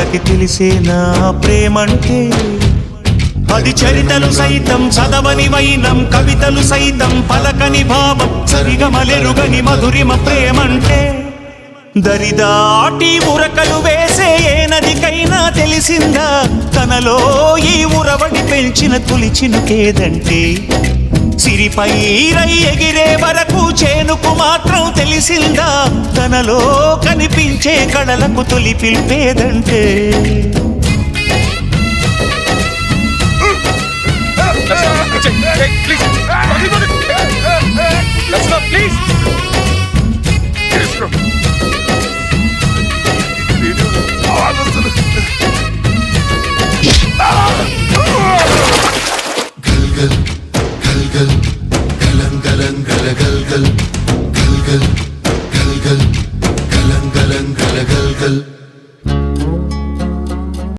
బిడ్డకి తెలిసేనా ప్రేమంటే అది చరితలు సైతం చదవని వైనం కవితలు సైతం పలకని భావం సరిగమలెరుగని మధురిమ ప్రేమంటే దరిదాటి ఉరకలు వేసే ఏ నదికైనా తెలిసిందా? తనలో ఈ ఉరవడి పెంచిన తులిచినకేదంటే సిరిపై రై ఎగిరే తెలిసిందా తనలో కనిపించే కళలకు తొలి పిలిపేదంటే Good. miracle.